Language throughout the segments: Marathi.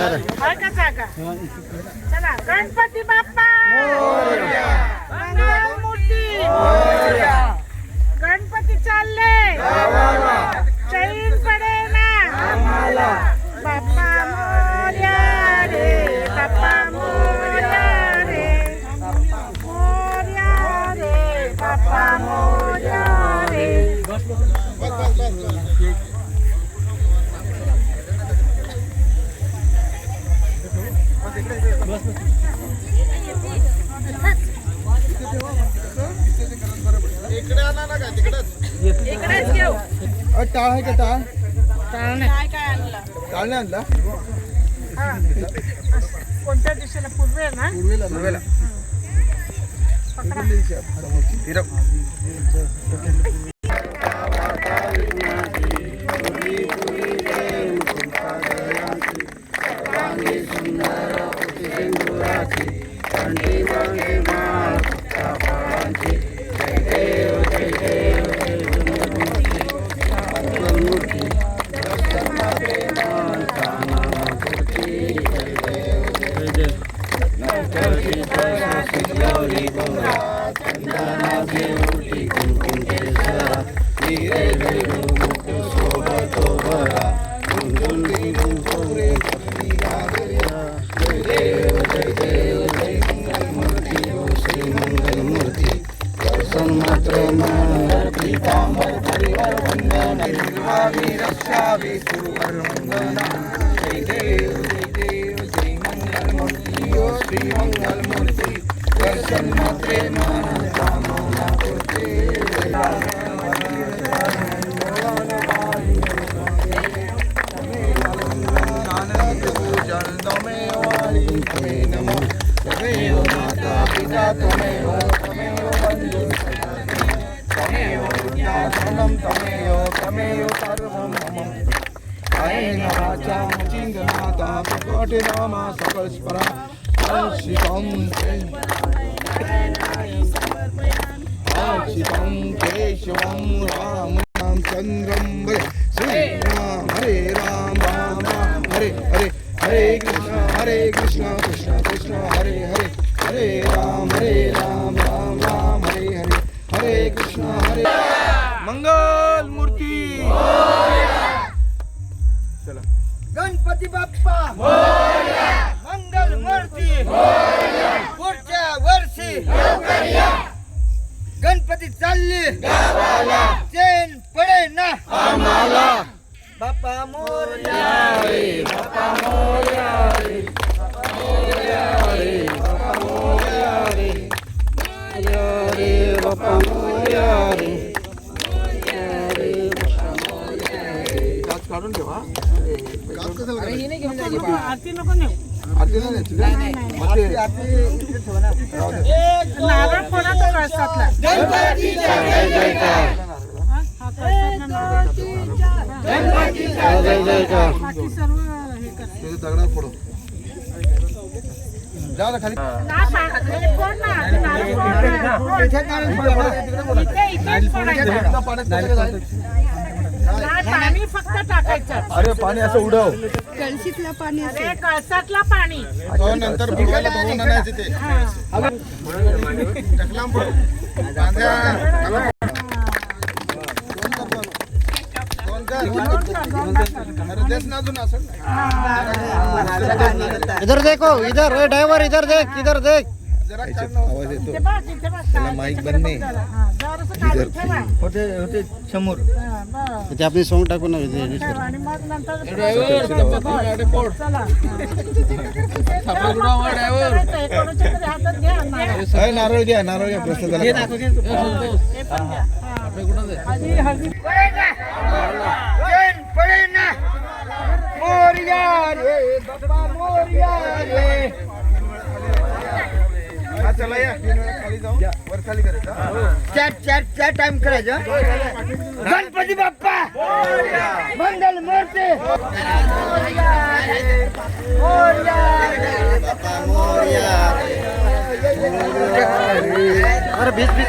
आहे. का? जागा चला गणपती बाप्पा! इकडेच घेऊ. अ, टाळ आहे का टाळ? काय काय आणलं? टाळ नाही आणला? हा. कोणत्या दिशेला? पूर्वे ना? पूर्वेला पूर्वेला श्रीमङ्गलमूर्ति श्रीमङ्गलमूर्ति श्रीमङ्गलमूर्ति Chind Mata, Kote Rama, Sakal Spara, Sikam Singh. केशवं राम राम हरे राम राम राम हरे हरे हरे कृष्ण हरे कृष्ण कृष्ण कृष्ण हरे हरे हरे राम हरे राम राम राम हरे हरे हरे कृष्ण हरे मंगल मूर्ती चला. गणपती बाप्पा! काढून ठेवा काच कशाला काढायची? आरती नको नेऊ आरती नाही नारळ कोणाचा पाणी फक्त टाकायचं अरे पाणी असं उडव अरे कळसातला पाणी तो नंतर बुडवायला बघून आणायचे ते इधर देखो इधर ड्राइवर इधर देख इधर देख। आवाज येतो. काय माईक बंद. होते होते समोर. हा. ते आपली हे तरी हातात घ्या नारळ. घ्या नारळ घ्या प्रसादाला हे पण घ्या. हा. आधी हळदी चेन पडे ना। मोरया रे बाप्पा मोरया रे। चला या. तीन वेळा खाली जाऊन वर खाली करायचं हा. चार चार चार टाइम करायचं. गणपती बाप्पा! मंगल मूर्ती! अरे बीच बीच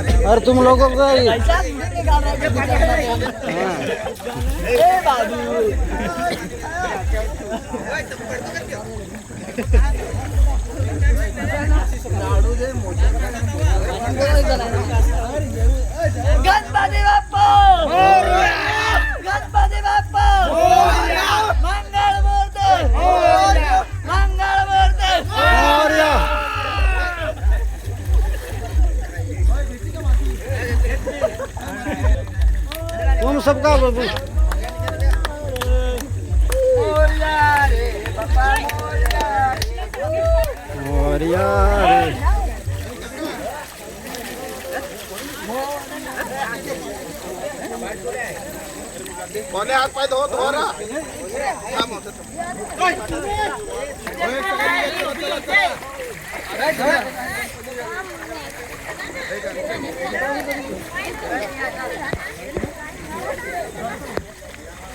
अरे तुम लोगों का तुम सबका बाबू और यार कोणे हात पाय धुवत हो ना